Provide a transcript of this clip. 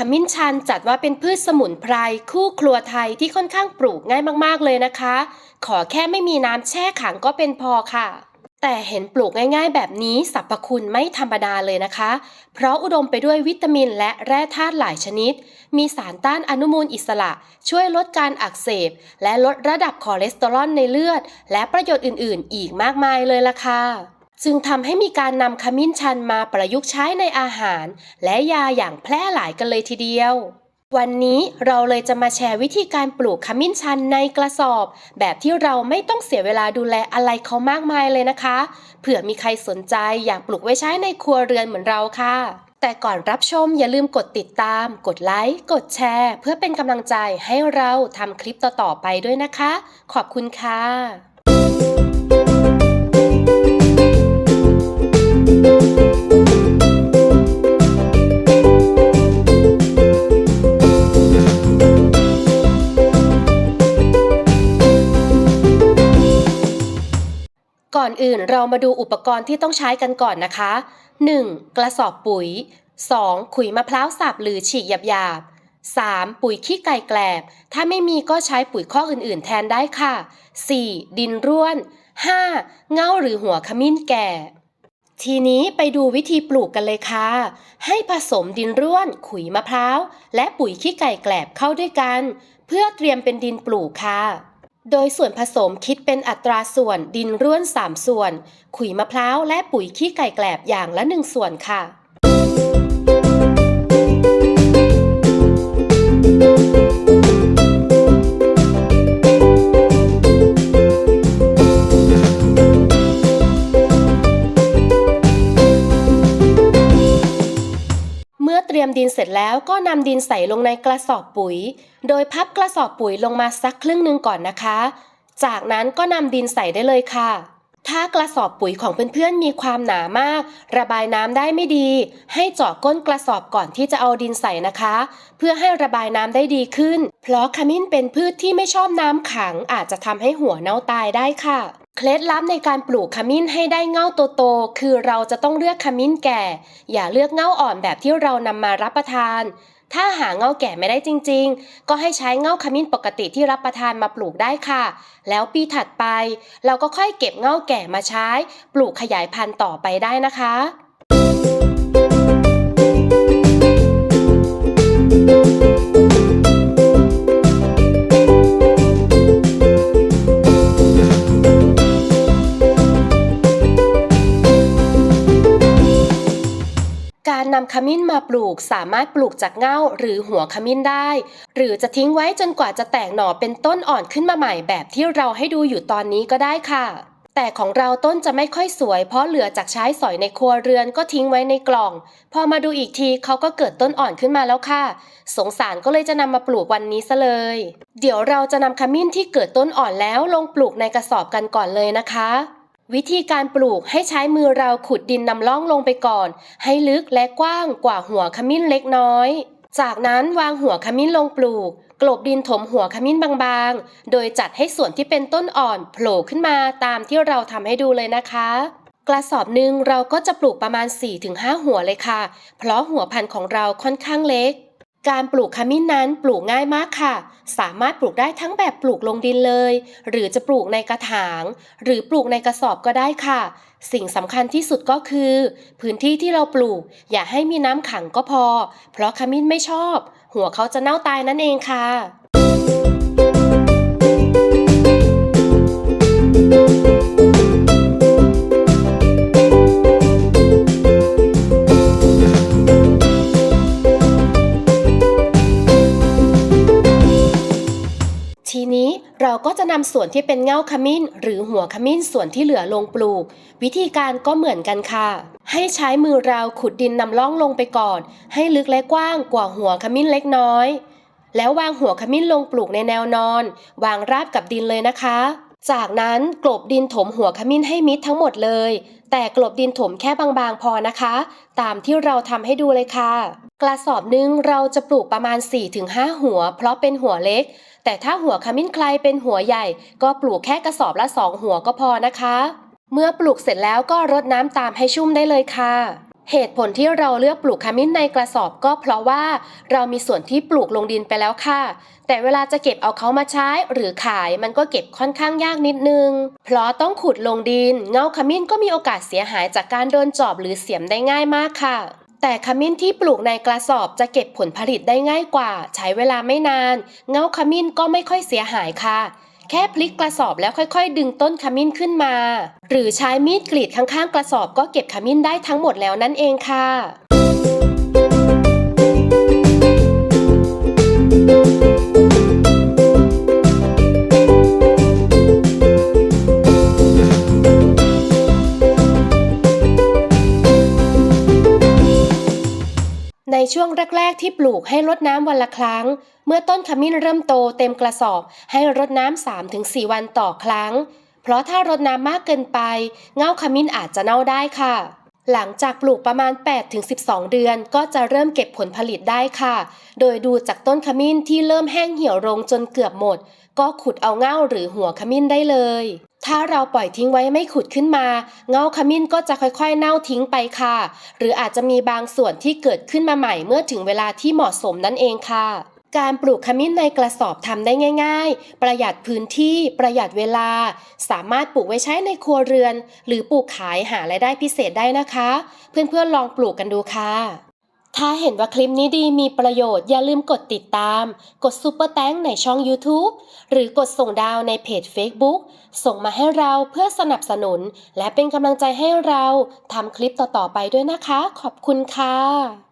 ขมิ้นชันจัดว่าเป็นพืชสมุนไพรคู่ครัวไทยที่ค่อนข้างปลูกง่ายมากๆเลยนะคะ ขอแค่ไม่มีน้ำแช่ขังก็เป็นพอค่ะ แต่เห็นปลูกง่ายๆ แบบนี้สรรพคุณไม่ธรรมดาเลยนะคะ เพราะอุดมไปด้วยวิตามินและแร่ธาตุหลายชนิด มีสารต้านอนุมูลอิสระ ช่วยลดการอักเสบ และลดระดับคอเลสเตอรอลในเลือด และประโยชน์อื่นๆ อีกมากมายเลยล่ะค่ะ จึงทำให้มีการนำขมิ้นชันมาประยุกต์ใช้ในอาหาร และยาอย่างแพร่หลายกันเลยทีเดียว วันนี้เราเลยจะมาแชร์วิธีการปลูกขมิ้นชันในกระสอบ แบบที่เราไม่ต้องเสียเวลาดูแลอะไรเขามากมายเลยนะคะ เผื่อมีใครสนใจอยากปลูกไว้ใช้ในครัวเรือนเหมือนเราค่ะแต่ก่อนรับชมอย่าลืมกดติดตาม กดไลค์ กดแชร์ เพื่อเป็นกำลังใจให้เราทำคลิปต่อ ๆ ไปด้วยนะคะ ขอบคุณค่ะ อนอื่นเรามาดูอุปกรณ์ที่ต้องใช้กันก่อนนะคะ 1. กระสอบปุ๋ย 2. ขุยมะพร้าวสับหรือฉีกหยาบๆ 3. ปุ๋ยขี้ไก่แกลบ ถ้าไม่มีก็ใช้ปุ๋ยข้ออื่นๆ แทนได้ค่ะ 4. ดินร่วน 5. เง่าหรือหัวขมิ้นแก่ ทีนี้ไปดูวิธีปลูกกันเลยค่ะ ให้ผสมดินร่วน ขุยมะพร้าว และปุ๋ยขี้ไก่แกลบเข้าด้วยกัน เพื่อเตรียมเป็นดินปลูกค่ะ โดยส่วนผสมคิดเป็นอัตราส่วนดินร่วน 3 ส่วน ขุยมะพร้าวและปุ๋ยขี้ไก่แกลบอย่างละ 1 ส่วนค่ะ เมื่อเตรียมดินเสร็จแล้วก็นำดินใส่ลงในกระสอบปุ๋ย โดยพับกระสอบปุ๋ยลงมาสักครึ่งหนึ่งก่อนนะคะ จากนั้นก็นำดินใส่ได้เลยค่ะ ถ้ากระสอบปุ๋ยของเพื่อนๆมีความหนามาก ระบายน้ำได้ไม่ดี ให้เจาะก้นกระสอบก่อนที่จะเอาดินใส่นะคะ เพื่อให้ระบายน้ำได้ดีขึ้น เพราะขมิ้นเป็นพืชที่ไม่ชอบน้ำขังอาจจะทำให้หัวเน่าตายได้ค่ะ เคล็ดลับในการปลูกขมิ้นให้ได้เง่าโตๆคือเราจะต้องเลือกขมิ้นแก่ อย่าเลือกเง่าอ่อนแบบที่เรานำมารับประทาน ถ้าหาเง่าแก่ไม่ได้จริง ๆ ก็ให้ใช้เง่าขมิ้นปกติที่รับประทานมาปลูกได้ค่ะ แล้วปีถัดไป เราก็ค่อยเก็บเง่าแก่มาใช้ ปลูกขยายพันธุ์ต่อไปได้นะคะ การนำขมิ้นมาปลูกสามารถปลูกจากเง่าหรือหัวขมิ้นได้ หรือจะทิ้งไว้จนกว่าจะแตกหน่อเป็นต้นอ่อนขึ้นมาใหม่แบบที่เราให้ดูอยู่ตอนนี้ก็ได้ค่ะ แต่ของเราต้นจะไม่ค่อยสวย เพราะเหลือจากใช้สอยในครัวเรือนก็ทิ้งไว้ในกล่อง พอมาดูอีกทีเขาก็เกิดต้นอ่อนขึ้นมาแล้วค่ะ สงสารก็เลยจะนำมาปลูกวันนี้ซะเลย เดี๋ยวเราจะนำขมิ้นที่เกิดต้นอ่อนแล้วลงปลูกในกระสอบกันก่อนเลยนะคะ วิธีการปลูกให้ใช้มือเราขุดดินนำล่องลงไปก่อน ให้ลึกและกว้างกว่าหัวขมิ้นเล็กน้อย จากนั้นวางหัวขมิ้นลงปลูก กลบดินถมหัวขมิ้นบางๆ โดยจัดให้ส่วนที่เป็นต้นอ่อนโผล่ขึ้นมาตามที่เราทำให้ดูเลยนะคะ กระสอบหนึ่งเราก็จะปลูกประมาณ 4-5 หัวเลยค่ะ เพราะหัวพันธุ์ของเราค่อนข้างเล็ก การปลูกขมิ้นนั้นปลูกง่ายมากค่ะ สามารถปลูกได้ทั้งแบบปลูกลงดินเลย หรือจะปลูกในกระถาง หรือปลูกในกระสอบก็ได้ค่ะ สิ่งสำคัญที่สุดก็คือ พื้นที่ที่เราปลูก อย่าให้มีน้ำขังก็พอ เพราะขมิ้นไม่ชอบ หัวเขาจะเน่าตายนั่นเองค่ะ เราก็จะนำส่วนที่เป็นเง่าขมิ้น หรือหัวขมิ้นส่วนที่เหลือลงปลูก วิธีการก็เหมือนกันค่ะ ให้ใช้มือเราขุดดินนำล่องลงไปก่อน ให้ลึกและกว้างกว่าหัวขมิ้นเล็กน้อย แล้ววางหัวขมิ้นลงปลูกในแนวนอน วางราบกับดินเลยนะคะ จากนั้นกลบดินถมหัวขมิ้นให้มิดทั้งหมดเลย แต่กลบดินถมแค่บางๆพอนะคะ ตามที่เราทำให้ดูเลยค่ะ กระสอบนึงเราจะปลูกประมาณ 4-5 หัว เพราะเป็นหัวเล็ก แต่ถ้าหัวขมิ้นใครเป็นหัวใหญ่ ก็ปลูกแค่กระสอบละ2หัวก็พอนะคะ เมื่อปลูกเสร็จแล้วก็รดน้ำตามให้ชุ่มได้เลยค่ะ เหตุผลที่เราเลือกปลูกขมิ้นในกระสอบก็เพราะว่าเรามีส่วนที่ปลูกลงดินไปแล้วค่ะ แต่เวลาจะเก็บเอาเขามาใช้หรือขายมันก็เก็บค่อนข้างยากนิดนึง เพราะต้องขุดลงดิน เงาขมิ้นก็มีโอกาสเสียหายจากการโดนจอบหรือเสียมได้ง่ายมากค่ะ แต่ขมิ้นที่ปลูกในกระสอบจะเก็บผลผลิตได้ง่ายกว่า ใช้เวลาไม่นาน เงาขมิ้นก็ไม่ค่อยเสียหายค่ะ แค่พลิกกระสอบแล้วค่อยๆ ดึงต้นขมิ้นขึ้นมา หรือใช้มีดกรีดข้างๆ กระสอบก็เก็บขมิ้นได้ทั้งหมดแล้วนั่นเองค่ะ ในช่วงแรก ๆ ที่ปลูกให้รดน้ำวันละครั้ง เมื่อต้นขมิ้นเริ่มโตเต็มกระสอบให้รดน้ำ 3-4 วันต่อครั้ง เพราะถ้ารดน้ำมากเกินไป เง่าขมิ้นอาจจะเน่าได้ค่ะ หลังจากปลูกประมาณ 8-12 เดือนก็จะเริ่มเก็บผลผลิตได้ค่ะ โดยดูจากต้นขมิ้นที่เริ่มแห้งเหี่ยวลงจนเกือบหมด ก็ขุดเอาเง่าหรือหัวขมิ้นได้เลย ถ้าเราปล่อยทิ้งไว้ไม่ขุดขึ้นมา เงาขมิ้นก็จะค่อยๆ เน่าทิ้งไปค่ะ หรืออาจจะมีบางส่วนที่เกิดขึ้นมาใหม่เมื่อถึงเวลาที่เหมาะสมนั่นเองค่ะการปลูกขมิ้นในกระสอบทำได้ง่าย ๆ ประหยัดพื้นที่ ประหยัดเวลา สามารถปลูกไว้ใช้ในครัวเรือน หรือปลูกขายหารายได้พิเศษได้นะคะ เพื่อนๆลองปลูกกันดูค่ะ ถ้าเห็นว่าคลิปนี้ดีมีประโยชน์อย่าลืมกดติดตาม กดซูเปอร์แตงในช่อง YouTube หรือกดส่งดาวในเพจ Facebook ส่งมาให้เราเพื่อสนับสนุน และเป็นกำลังใจให้เราทำคลิปต่อๆไปด้วยนะคะ ขอบคุณค่ะ